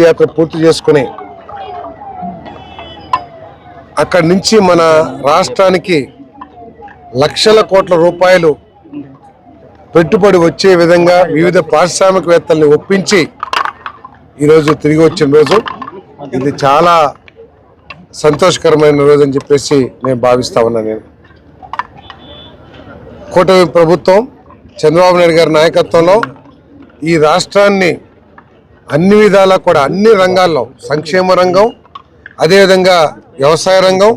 యాత్ర పూర్తి చేసుకుని అక్కడి నుంచి మన రాష్ట్రానికి లక్షల కోట్ల రూపాయలు పెట్టుబడి వచ్చే విధంగా వివిధ పారిశ్రామికవేత్తల్ని ఒప్పించి ఈరోజు తిరిగి వచ్చిన రోజు. ఇది చాలా సంతోషకరమైన రోజు అని చెప్పేసి నేను భావిస్తా ఉన్నాను నేను. కూటమి ప్రభుత్వం చంద్రబాబు నాయుడు గారి నాయకత్వంలో ఈ రాష్ట్రాన్ని అన్ని విధాలా కూడా అన్ని రంగాల్లో సంక్షేమ రంగం అదేవిధంగా వ్యవసాయ రంగం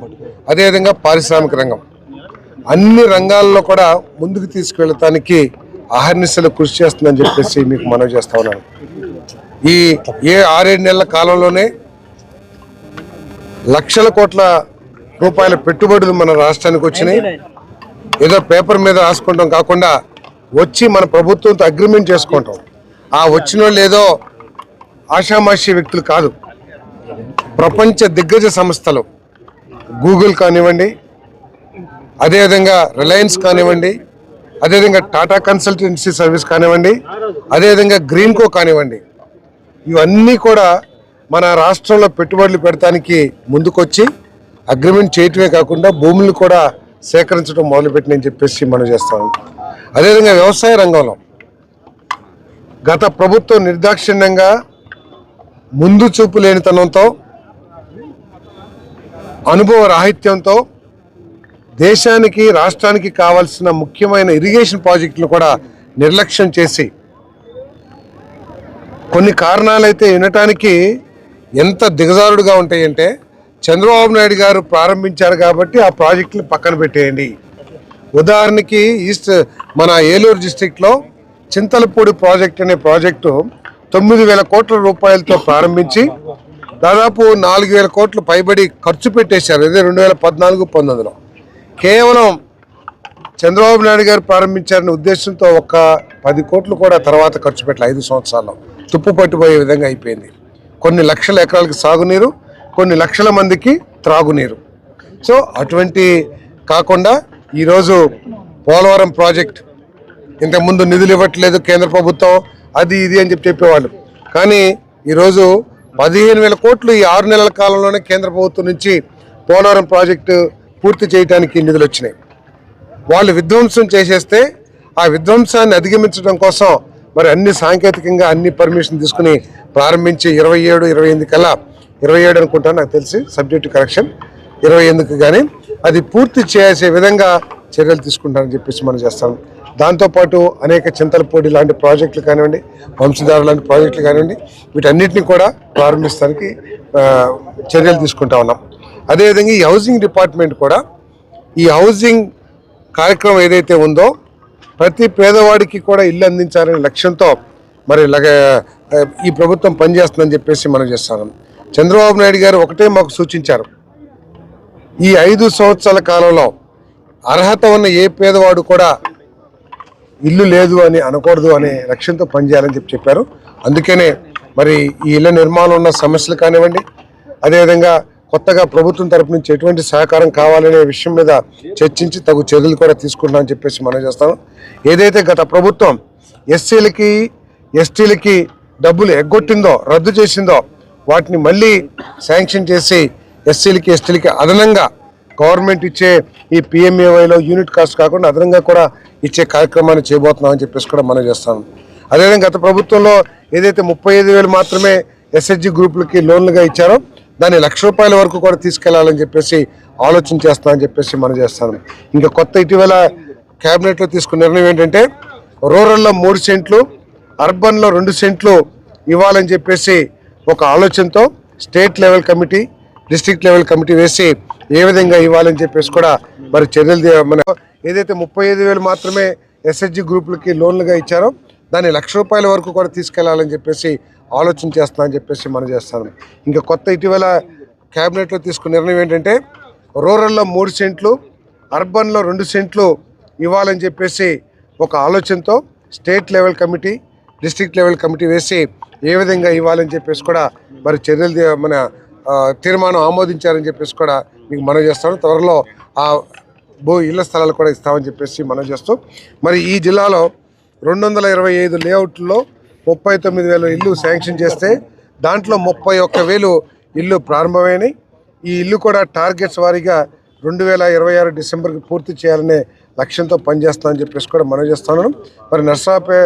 అదేవిధంగా పారిశ్రామిక రంగం. అన్ని రంగాల్లో కూడా ముందుకు తీసుకెళ్ళటానికి అహర్నిశలు కృషి చేస్తుందని చెప్పేసి మీకు మనవి చేస్తా ఉన్నాను. ఈ ఏ ఆరేడు నెలల కాలంలోనే లక్షల కోట్ల రూపాయల పెట్టుబడులు మన రాష్ట్రానికి వచ్చినాయి. ఏదో పేపర్ మీద రాసుకుంటాం కాకుండా వచ్చి మన ప్రభుత్వంతో అగ్రిమెంట్ చేసుకుంటాం. ఆ వచ్చిన వాళ్ళు ఏదో ఆషామాషి వ్యక్తులు కాదు. ప్రపంచ దిగ్గజ సంస్థలు. గూగుల్ కానివ్వండి అదేవిధంగా రిలయన్స్ కానివ్వండి అదేవిధంగా టాటా కన్సల్టెన్సీ సర్వీస్ కానివ్వండి అదేవిధంగా గ్రీన్కో కానివ్వండి. ఇవన్నీ కూడా మన రాష్ట్రంలో పెట్టుబడులు పెడతానికి ముందుకొచ్చి అగ్రిమెంట్ చేయటమే కాకుండా భూములు కూడా సేకరించడం మొదలుపెట్టినని చెప్పేసి మనం చేస్తాము అదేవిధంగా వ్యవసాయ రంగంలో గత ప్రభుత్వం నిర్దాక్షిణ్యంగా ముందు చూపు లేనితనంతో అనుభవ రాహిత్యంతో దేశానికి రాష్ట్రానికి కావాల్సిన ముఖ్యమైన ఇరిగేషన్ ప్రాజెక్టులు కూడా నిర్లక్ష్యం చేసి కొన్ని కారణాలైతే వినటానికి ఎంత దిగజారుడుగా ఉంటాయంటే చంద్రబాబు నాయుడు గారు ప్రారంభించారు కాబట్టి ఆ ప్రాజెక్టులు పక్కన పెట్టేయండి. ఉదాహరణకి ఈస్ట్ మన ఏలూరు డిస్టిక్లో చింతలపూడి ప్రాజెక్ట్ అనే ప్రాజెక్టు తొమ్మిది వేల కోట్ల రూపాయలతో ప్రారంభించి దాదాపు నాలుగు వేల కోట్లు పైబడి ఖర్చు పెట్టేశారు. ఇది రెండు వేల పద్నాలుగు పంతొమ్మిదిలో. కేవలం చంద్రబాబు నాయుడు గారు ప్రారంభించారనే ఉద్దేశంతో ఒక పది కోట్లు కూడా తర్వాత ఖర్చు పెట్టాలి ఐదు సంవత్సరాల్లో. తుప్పు పట్టిపోయే విధంగా అయిపోయింది. కొన్ని లక్షల ఎకరాలకు సాగునీరు కొన్ని లక్షల మందికి త్రాగునీరు. సో అటువంటి కాకుండా ఈరోజు పోలవరం ప్రాజెక్ట్ ఇంతకుముందు నిధులు ఇవ్వట్లేదు కేంద్ర ప్రభుత్వం. అది ఇది అని చెప్పి చెప్పేవాళ్ళు. కానీ ఈరోజు పదిహేను వేల కోట్లు ఈ ఆరు నెలల కాలంలోనే కేంద్ర ప్రభుత్వం నుంచి పోలవరం ప్రాజెక్టు పూర్తి చేయడానికి నిధులు వచ్చినాయి. వాళ్ళు విధ్వంసం చేసేస్తే ఆ విధ్వంసాన్ని అధిగమించడం కోసం మరి అన్ని సాంకేతికంగా అన్ని పర్మిషన్ తీసుకుని ప్రారంభించి ఇరవై ఏడు ఇరవై ఎనిమిది కల్లా ఇరవై ఏడు అనుకుంటాను నాకు తెలిసి సబ్జెక్టు కరెక్షన్ ఇరవై ఎనిమిదికి కానీ అది పూర్తి చేసే విధంగా చర్యలు తీసుకుంటానని చెప్పేసి మనం చేస్తాం. దాంతోపాటు అనేక చింతలపూడి లాంటి ప్రాజెక్టులు కానివ్వండి వంశధార లాంటి ప్రాజెక్టులు కానివ్వండి వీటన్నిటిని కూడా ప్రారంభిస్తానికి చర్యలు తీసుకుంటా ఉన్నాం. అదేవిధంగా ఈ హౌసింగ్ డిపార్ట్మెంట్ కూడా ఈ హౌసింగ్ కార్యక్రమం ఏదైతే ఉందో ప్రతి పేదవాడికి కూడా ఇల్లు అందించాలనే లక్ష్యంతో మరి లగ ఈ ప్రభుత్వం పనిచేస్తుందని చెప్పేసి మనం చేస్తాను చంద్రబాబు నాయుడు గారు ఒకటే మాకు సూచించారు. ఈ ఐదు సంవత్సరాల కాలంలో అర్హత ఉన్న ఏ పేదవాడు కూడా ఇల్లు లేదు అని అనకూడదు అనే లక్ష్యంతో పనిచేయాలని చెప్పి చెప్పారు. అందుకనే మరి ఈ ఇళ్ళ నిర్మాణం ఉన్న సమస్యలు కానివ్వండి అదేవిధంగా కొత్తగా ప్రభుత్వం తరపు నుంచి ఎటువంటి సహకారం కావాలనే విషయం మీద చర్చించి తగు చర్యలు కూడా తీసుకుంటామని చెప్పేసి మనం చేస్తాం ఏదైతే గత ప్రభుత్వం ఎస్సీలకి ఎస్టీలకి డబ్బులు ఎగ్గొట్టిందో రద్దు చేసిందో వాటిని మళ్ళీ శాంక్షన్ చేసి ఎస్సీలకి ఎస్టీలకి అదనంగా గవర్నమెంట్ ఇచ్చే ఈ పిఎంఏవైలో యూనిట్ కాస్ట్ కాకుండా అదనంగా కూడా ఇచ్చే కార్యక్రమాన్ని చేయబోతున్నామని చెప్పేసి కూడా మనం చేస్తాం. అదేవిధంగా గత ప్రభుత్వంలో ఏదైతే ముప్పై ఐదు వేలు మాత్రమే ఎస్హెచ్జి గ్రూపులకి లోన్లుగా ఇచ్చారో దాన్ని లక్ష రూపాయల వరకు కూడా తీసుకెళ్ళాలని చెప్పేసి ఆలోచన చేస్తామని చెప్పేసి మనం చేస్తాను ఇంకా కొత్త ఇటీవల క్యాబినెట్లో తీసుకున్న నిర్ణయం ఏంటంటే రూరల్లో మూడు సెంట్లు అర్బన్లో రెండు సెంట్లు ఇవ్వాలని చెప్పేసి ఒక ఆలోచనతో state level committee district level committee వేసి ఏ విధంగా ఇవ్వాలని చెప్పేసి కూడా మరి చర్యలు మన ఏదైతే ముప్పై ఐదు వేలు మాత్రమే ఎస్హెచ్జి గ్రూపులకి లోన్లుగా ఇచ్చారో దాన్ని లక్ష రూపాయల వరకు కూడా తీసుకెళ్ళాలని చెప్పేసి ఆలోచన చేస్తానని చెప్పేసి మనం చేస్తాను ఇంకా కొత్త ఇటీవల క్యాబినెట్లో తీసుకున్న నిర్ణయం ఏంటంటే రూరల్లో మూడు సెంట్లు అర్బన్లో రెండు సెంట్లు ఇవ్వాలని చెప్పేసి ఒక ఆలోచనతో state level committee district level committee వేసి ఏ విధంగా ఇవ్వాలని చెప్పేసి కూడా మరి చర్యలు మన తీర్మానం ఆమోదించారని చెప్పేసి కూడా మీకు మనవి చేస్తాను. త్వరలో ఆ భూ ఇళ్ళ స్థలాలు కూడా ఇస్తామని చెప్పేసి మనం చేస్తూ మరి ఈ జిల్లాలో రెండు వందల ఇరవై ఐదు లేఅవుట్లో ముప్పై తొమ్మిది వేల ఇల్లు శాంక్షన్ చేస్తే దాంట్లో ముప్పై ఒక్క వేలు ఇల్లు ప్రారంభమైనాయి. ఈ ఇల్లు కూడా టార్గెట్స్ వారీగా రెండు వేల ఇరవై ఆరు డిసెంబర్కి పూర్తి చేయాలనే లక్ష్యంతో పనిచేస్తామని చెప్పేసి కూడా మనం చేస్తున్నాను మరి నర్సాపే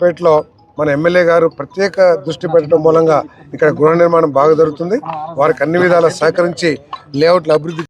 పేటలో మన ఎమ్మెల్యే గారు ప్రత్యేక దృష్టి పెట్టడం మూలంగా ఇక్కడ గృహ నిర్మాణం బాగా జరుగుతుంది. వారికి అన్ని విధాలా సహకరించి లేఅవుట్ల అభివృద్ధి